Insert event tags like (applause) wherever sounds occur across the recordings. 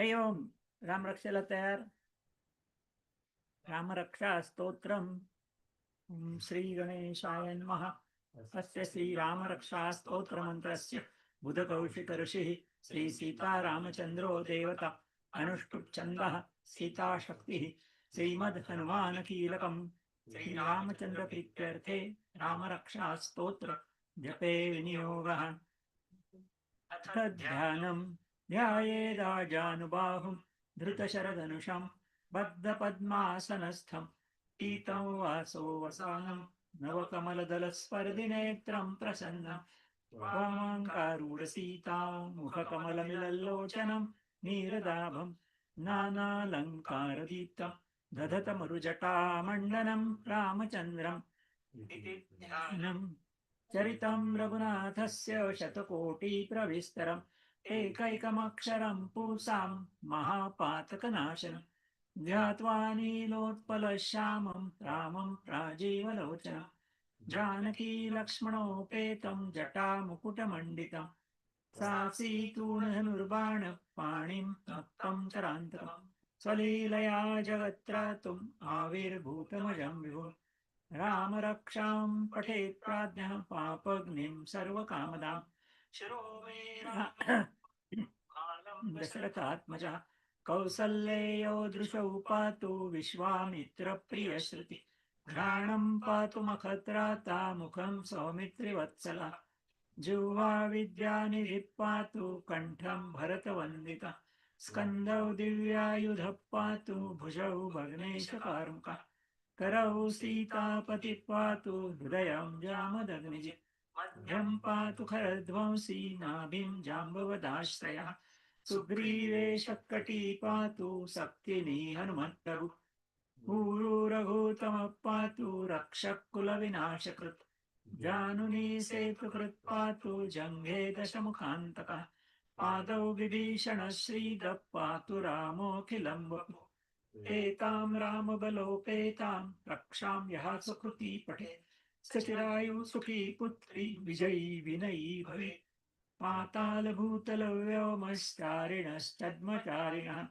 हरि ओम। रामरक्षेला तयार रामरक्षा स्तोत्रम ओम श्री गणेशाय नमः। अस्य श्री रामरक्षा स्तोत्र मंत्रस्य बुधकौशिक ऋषिः श्री सीता रामचंद्रो देवता अनुष्टुप् छन्दः सीताशक्तिः। श्रीमद् हनुमान कीलकम् श्रीरामचन्द्र प्रीत्यर्थे रामरक्षा स्तोत्र जपे विनियोगः। अथ ध्यानम्। ध्यायेदाजानुबाहुं धृतशरधनुषं बद्धपद्मासनस्थं पीतं वासो वसानं नवकमलदलस्पर्धिनेत्रं प्रसन्नं वामाङ्कारूढसीतां मुखकमलमिलल्लोचनं नीरदाभं नानालङ्कारदीप्तं दधतमरुजटामण्डनं रामचन्द्रम् इति चरितं रघुनाथस्य शतकोटिप्रविस्तरम् एकैकमक्षरं पुंसां महापातकनाशनं ध्यात्वा नीलोत्पलश्यामं रामं प्राजीवलोचनं जानकी लक्ष्मणोपेतं जटामुकुटमण्डितं सासीतूणधनुर्बाण पाणिं तप्तं स्वलीलया जगत्रातुम् आविर्भूतमजं विभो रामरक्षां पठेत् प्राज्ञः पापग्निं सर्वकामदाम् (clears throat) दशरथात्मजः कौसल्येयो दृशौ पातु विश्वामित्रप्रियश्रुति। घ्राणं पातु मखत्राता मुखं सौमित्रिवत्सला। जिह्वा विद्यानिधिः पातु कण्ठं भरतवन्दिता। स्कन्दौ दिव्यायुधः पातु भुजौ भग्नेशकारुका करौ सीतापतिः पातु हृदयं जामदग्निजि। मध्यं पातु खरध्वंसी नाभिं जाम्बवदाश्रयः। सुग्रीवे शकटी पातु सक्तिनी हनुमन्तरु। ऊरू पातु रक्षकुलविनाशकृत् जानुनी सेतुकृत् पातु जङ्घे दशमुखान्तकः। पादौ विभीषणः श्रीदः पातु रामोऽखिलं वपु। एतां रामबलोपेतां रक्षां यः सुकृती पठेत् सचिरायु सुखी पुत्री विजयी विनयी भवे। पातालभूतलव्योमश्चारिणश्चद्मचारिणः।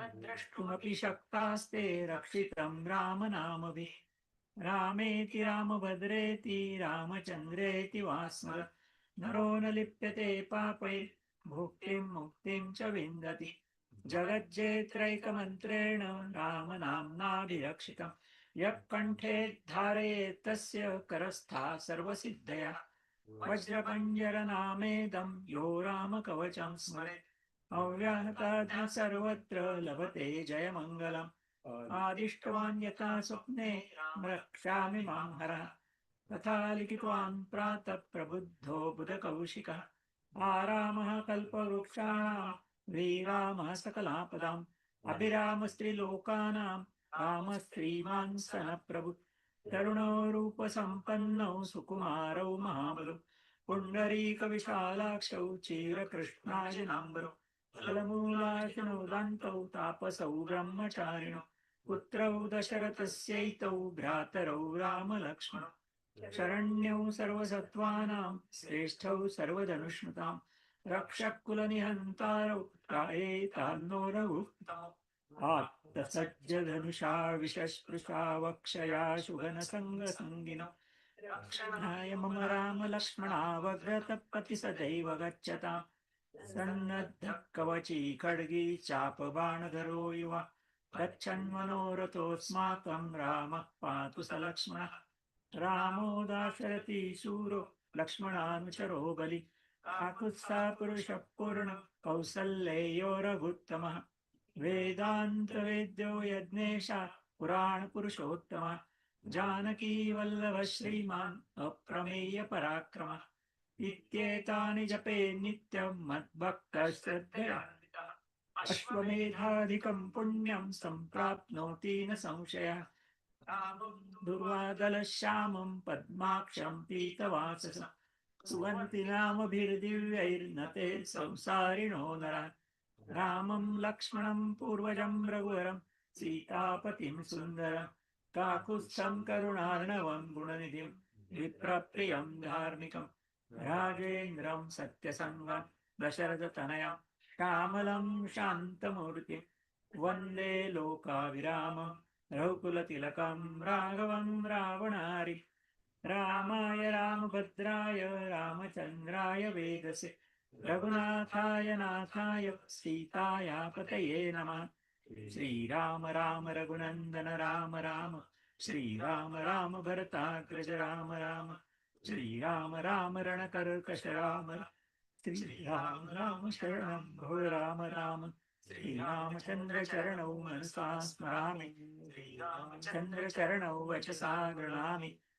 द्रष्टुमपि शक्तास्ते रक्षितं रामनामभिः रामेति रामभद्रेति रामचन्द्रेति वा स्मर नरो न लिप्यते पापै। भुक्तिं मुक्तिं च विन्दति। जगज्जेत्रैकमन्त्रेण रामनाम्नाभिरक्षितम् यः कण्ठे धारयेत् तस्य करस्था सर्वसिद्धया। वज्रपञ्जरनामेदं यो रामकवचं स्मरेत् अव्याहताधा सर्वत्र लभते जयमङ्गलम्। आदिष्टवान् यथा स्वप्ने रक्षामि मां हरः। तथा लिखितवान् प्रातः प्रबुद्धो बुधकौशिकः। आरामः कल्पवृक्षाणां श्रीरामः सकलापदाम्। अभिरामस्त्रिलोकानां रामस्त्रीमान् सन प्रभु तरुणो रूपसम्पन्नौ सुकुमारौ महाबलौ पुण्डरीकविशालाक्षौ चीरकृष्णाजनाम्बरौ फलमूलाशनोदान्तौ तापसौ ब्रह्मचारिणौ पुत्रौ दशरथस्यैतौ भ्रातरौ रामलक्ष्मणौ शरण्यौ सर्वसत्त्वानां श्रेष्ठौ सर्वधनुष्णुतां रक्षकुलनिहन्तारौ त्रायेतान्नो रघुत्तमौ आत्तसज्जधनुषा विशस्पृशा वक्षया शुभनसङ्गसङ्गिनौ रक्षणाय मम रामलक्ष्मणावग्रतपति सदैव गच्छता सन्नद्धः कवची खड्गी चापबाणधरो इव गच्छन्मनोरथोऽस्माकं रामः पातु स लक्ष्मणः। रामो दाशरथि शूरो लक्ष्मणानुचरो बलि। काकुत्सा पुरुषः पूर्ण कौसल्येयो रघुत्तमः। वेदान्तवेद्यो यज्ञेशा पुराणपुरुषोत्तमः जानकी वल्लभ श्रीमान् अप्रमेय पराक्रमः। इत्येतानि जपे नित्यं मद्भक्तः अश्वमेधाधिकं पुण्यं सम्प्राप्नोति न संशयः। रामं दुर्वादलश्यामं पद्माक्षं पीतवाससं। सुवन्ति नामभिर्दिव्यैर्नते संसारिणो नरः। रामं लक्ष्मणं पूर्वजं रघुवरं सीतापतिं सुन्दरं काकुत्स्थं करुणार्णवं गुणनिधिं विप्रप्रियं धार्मिकं राजेन्द्रं सत्यसङ्गं दशरथतनयं श्यामलं शान्तमूर्तिं वन्दे लोकाविरामं रघुकुलतिलकं राघवं रावणारि रामाय रामभद्राय रामचन्द्राय वेदसे। रघुनाथाय नाथाय सीताया पतये नमः। श्रीराम राम रघुनन्दन राम राम। श्रीराम राम भरताग्रज राम राम। श्रीराम राम रणकर्कश राम श्रीराम राम शरणं भो राम राम। श्रीरामचन्द्रचरणौ मनसा स्मरामि। श्रीरामचन्द्रचरणौ वचसा गृणामि।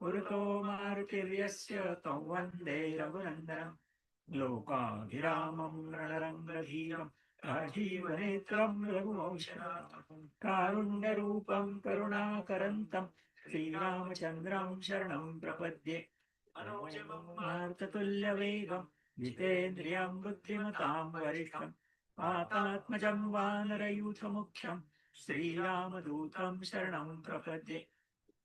पुरतो मारुतिर्यस्य तं वन्दे रघुनन्दनम् लोकाभिरामं रणरङ्गधीरम् राजीवनेत्रं रघुवंशनाथं कारुण्यरूपं करुणाकरन्तं श्रीरामचन्द्रं शरणं प्रपद्ये। मनोजमं जितेन्द्रियं बुद्धिमतां वरिष्ठं पातात्मजं वानरयूथमुख्यं श्रीरामदूतं शरणं प्रपद्ये।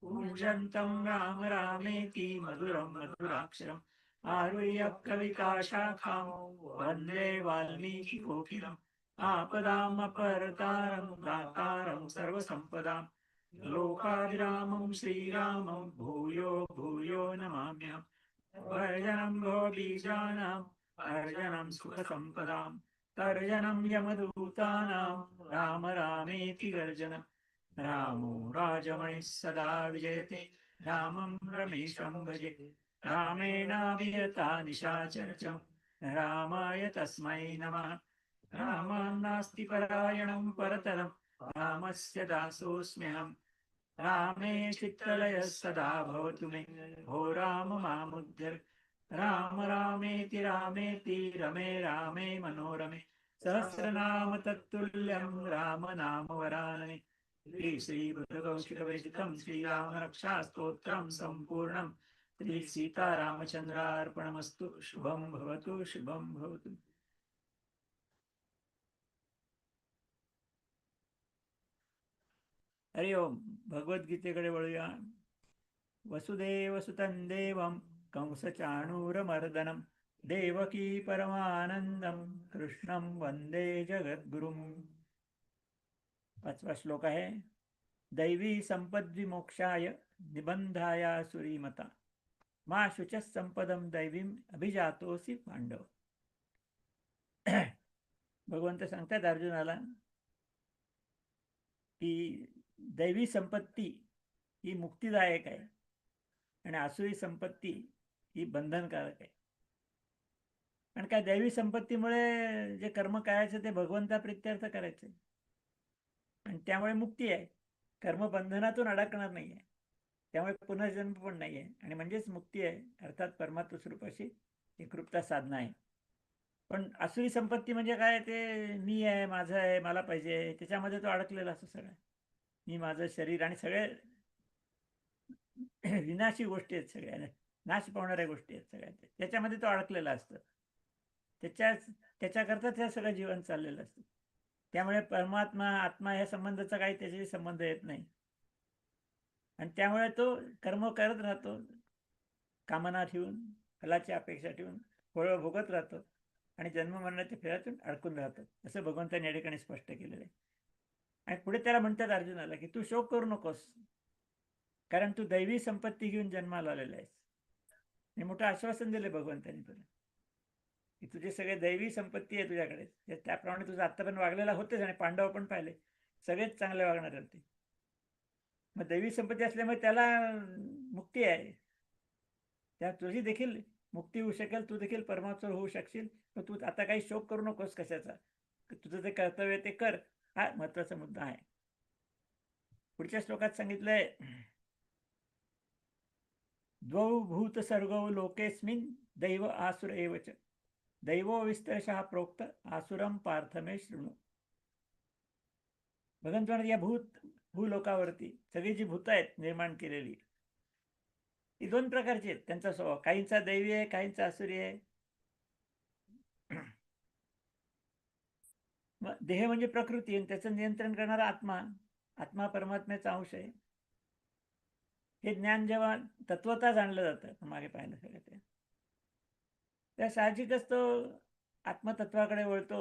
पूजन्तं राम रामेति मधुरं मधुराक्षरम् आरुह्य कविताशाखां वन्दे वाल्मीकिकोकिलम् आपदामपरतारं दातारं सर्वसम्पदां लोकाभिरामं श्रीरामं भूयो भूयो नमाम्यहम् वर्जनं भवबीजानाम् अर्जनं सुखसम्पदां तर्जनं यमदूतानां राम रामेति गर्जनम् रामो राजमणिः सदा विजयते। रामं रमेशं भजे। रामेणाभियता निशाचरचं। रामाय तस्मै नमः। रामान्नास्ति परायणं परतरं। रामस्य दासोऽस्म्यहम् रामे चित्तलयः सदा भवतु मे। भो राम मामुद्धर राम रामेति रामेति रमे रामे मनोरमे। सहस्रनाम तत्तुल्यं राम नाम वरानने श्री श्रीभृगौशिलवेदिकं श्रीरामरक्षास्तोत्रं सम्पूर्णं श्रीसीतारामचन्द्रार्पणमस्तु। शुभं भवतु हरि ओं वळूया। वयुयाम् वसुदेवसुतन्दं कंसचाणूरमर्दनं देवकी परमानन्दं कृष्णं वन्दे जगद्गुरुम्। पाचवा श्लोक आहे दैवी संपद्विमोक्षाय निबंधाया सुरीमता। मा शुच संपदम दैवीम अभिजातोसी पांडव भगवंत सांगतात अर्जुनाला की दैवी संपत्ती ही मुक्तिदायक आहे आणि आसुरी संपत्ती ही बंधनकारक आहे. कारण काय दैवी संपत्तीमुळे जे कर्म करायचं ते भगवंता प्रित्यर्थ करायचं आणि त्यामुळे मुक्ती आहे. कर्मबंधनातून अडकणार नाही आहे त्यामुळे पुनर्जन्म पण नाही आहे आणि म्हणजेच मुक्ती आहे. अर्थात परमात्म स्वरूपाशी एकरूपता साधना आहे. पण असुरी संपत्ती म्हणजे काय? ते मी आहे माझं आहे मला पाहिजे. त्याच्यामध्ये तो अडकलेला असतो सगळं. मी माझं शरीर आणि सगळे विनाशी गोष्टी आहेत सगळ्या. नाश पावणाऱ्या गोष्टी आहेत सगळ्या. त्याच्यामध्ये तो अडकलेला असतो. त्याच्या त्याच्याकरता त्या सगळं जीवन चाललेलं असतं. त्यामुळे परमात्मा आत्मा या संबंधाचा काही त्याच्याशी संबंध येत नाही. आणि त्यामुळे तो कर्म करत राहतो. कामना ठेवून फलाची अपेक्षा ठेवून फळ भोगत राहतो. आणि जन्म मरणाच्या फेरातून अडकून राहतो. असं भगवंतांनी या ठिकाणी स्पष्ट केलेलं आहे. आणि पुढे त्याला म्हणतात अर्जुनाला की तू शोक करू नकोस. कारण तू दैवी संपत्ती घेऊन जन्माला आलेला आहेस. हे मोठं आश्वासन दिलं भगवंतांनी तुला की तुझे सगळे दैवी संपत्ती आहे तुझ्याकडे. त्याप्रमाणे तुझं आत्तापर्यंत वागलेला होतेच आणि पांडव पण पाहिले. सगळेच चांगले वागणार होते मग दैवी संपत्ती असल्यामुळे त्याला मुक्ती आहे. त्या तुझी देखील मुक्ती होऊ शकेल तू देखील परमात्मा होऊ शकशील. मग तू आता काही शोक करू नकोस कशाचा. तुझं जे कर्तव्य ते कर. हा महत्त्वाचा मुद्दा आहे. पुढच्या श्लोकात सांगितलंय द्वौ भूत सर्गौ लोकेस्मिन दैव आसुर एवच दैवो विस्तरशः प्रोक्त आसुरम पार्थमे शृणू भगवंत या भूत भूलोकावरती सगळी जी भूत आहेत निर्माण केलेली ही दोन प्रकारची आहेत त्यांचा स्वभाव काहींचा दैवी आहे काहींचा आसुरी आहे मग देह म्हणजे प्रकृती आणि त्याचं नियंत्रण करणारा आत्मा आत्मा परमात्म्याचा अंश आहे हे ज्ञान जेव्हा तत्वता जाणलं जातं मागे पाहिलं सगळं ते त्या साहजिकच तो आत्मतत्वाकडे वळतो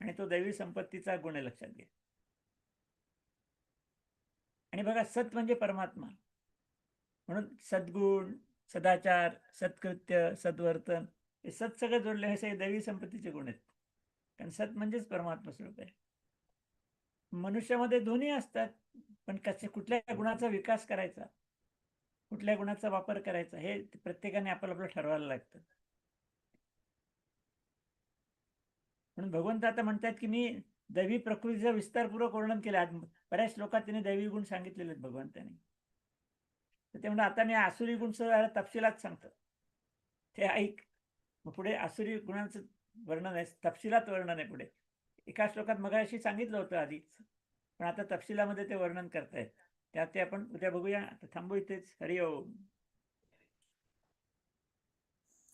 आणि तो दैवी संपत्तीचा गुण लक्षात घे आणि बघा सत म्हणजे परमात्मा. म्हणून सद्गुण सदाचार सत्कृत्य सद्वर्तन हे सत सगळं जोडले हे सगळे दैवी संपत्तीचे गुण आहेत. कारण सत म्हणजेच परमात्मा स्वरूप आहे. मनुष्यामध्ये दोन्ही असतात पण कसे कुठल्या गुणाचा विकास करायचा कुठल्या गुणाचा वापर करायचा हे प्रत्येकाने आपलं आपलं ठरवायला लागतं. म्हणून भगवंत आता म्हणतात की मी दैवी प्रकृतीचं विस्तारपूर्वक वर्णन केलं. आज बऱ्याच श्लोकात त्यांनी दैवी गुण सांगितलेले आहेत भगवंताने. तर ते म्हणून आता मी आसुरी गुण सुद्धा तपशिलात सांगतो. ते ऐक. मग पुढे आसुरी गुणांचं वर्णन आहे तपशिलात वर्णन आहे पुढे. एका श्लोकात मगाशी सांगितलं होतं आधीच. पण आता तपशिलामध्ये ते वर्णन करतायत. त्यात ते आपण उद्या बघूया. आता थांबू इथेच. हरिओम.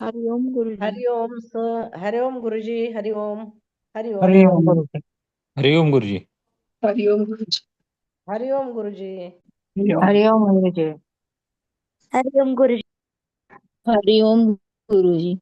हरि ओम गुरुजी। हरि ओम स हरि ओम गुरुजी हरि ओम हरि ओम। हरि ओम गुरुजी। हरि ओम गुरुजी। हरि ओम गुरुजी। हरि ओम गुरुजी। हरि ओम। गुरुजी हरि ओम गुरुजी। हरि ओम गुरुजी।